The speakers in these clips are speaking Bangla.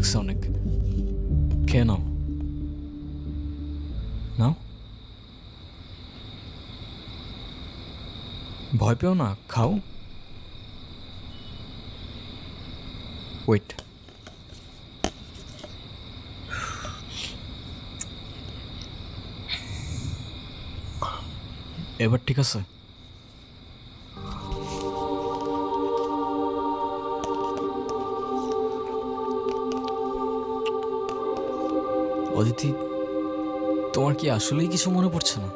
লাগছে অনেক খেয়ে নাও নাও ভয় পেও না খাও। ওয়েট এবার ঠিক আছে। অদিতি তোমার কি আসলেই কিছু মনে পড়ছে না?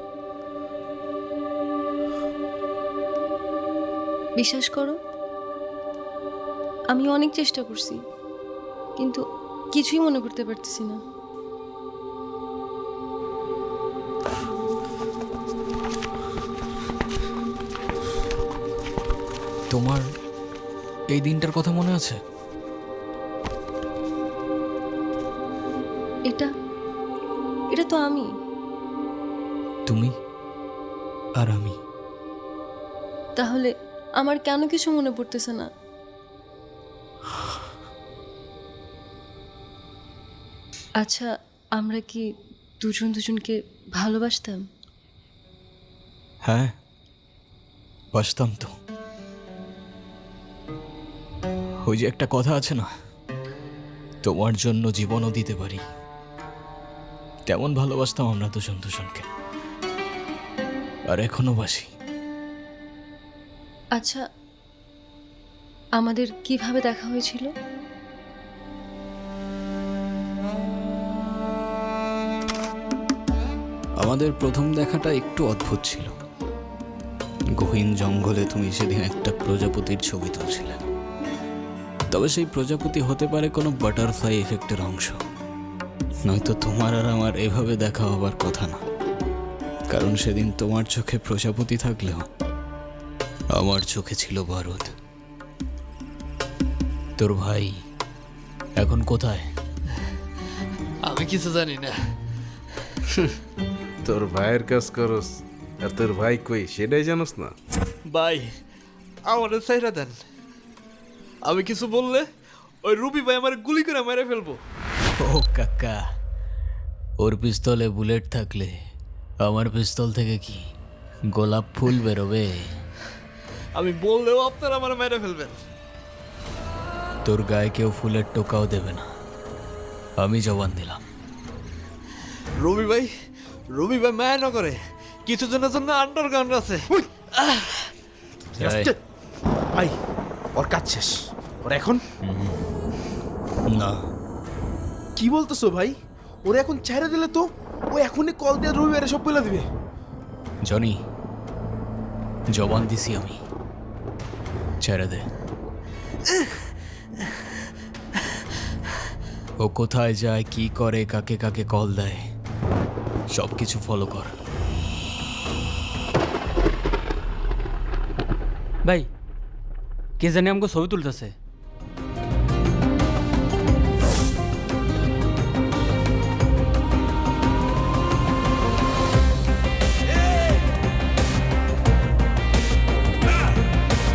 বিশ্বাস করো আমি অনেক চেষ্টা করছি কিন্তু কিছুই মনে করতে পারতেছি না। তোমার এই দিনটার কথা মনে আছে? এটা এটা তো আমি। তুমি আর আমি। তাহলে আমার কেন কিছু মনে পড়তেছে না? আচ্ছা আমরা কি দুজন দুজনকে ভালোবাসতাম? হ্যাঁ বাসতাম তো। ওই যে একটা কথা আছে না তোমার জন্য জীবনও দিতে পারি। তেমন ভালোবাসতাম আমরা দুজন দুজনকে। আর এখনও বাসি। আচ্ছা আমাদের কীভাবে দেখা হয়েছিল? আমাদের প্রথম দেখাটা একটু অদ্ভুত ছিল। গহীন জঙ্গলে তুমি সেদিন একটা প্রজাপতির ছবি তুলছিলে। তবে সেই প্রজাপতি হতে পারে কোনো বাটারফ্লাই এফেক্টের অংশ। নয়তো তোমার আর আমার এভাবে দেখা হবার কথা না। কারণ সেদিন তোমার চোখে প্রজাপতি থাকলেও আমার চোখে ছিল ভারত তোর ভাই এখন কোথায়? আমি কিছু জানি না। তোর ভাইয়ের কাজ করস আর তোর ভাই কই সেটাই জানোস না? ভাই আমাদের সাইরা দেন। আমি কিছু বললে ওই রুবি ভাই আমার গুলি করে মেরে ফেলব। ও কাকা ওর পিস্তলে বুলেট থাকলে আমার পিস্তল থেকে কি গোলাপ ফুল বেরোবে? আমি বললেও আপনারা আমার মেরে ফেলবেন। তোর গায়ে কেউ ফুলের টোকাও দেবে না। আমি জবান দিলাম। রবি ভাই রবি ভাই মায়া না করে কিছু জনের জন্য আন্ডারগ্রাউন্ড আছে। ভাই ওর কাজ শেষ। ওর এখন? না। কি বলতেছো ভাই? ওরা এখন ছেড়ে দিলে তো ও এখনই কল দিয়ে রবিবারে সব বলে দিবে। জনি জবান দিছি আমি। ছেড়ে দে। ও কোথায় যায় কি করে কাকে কাকে কল দেয় সব কিছু ফলো কর। ভাই কে জানি আমাকে ছবি তুলতেছে।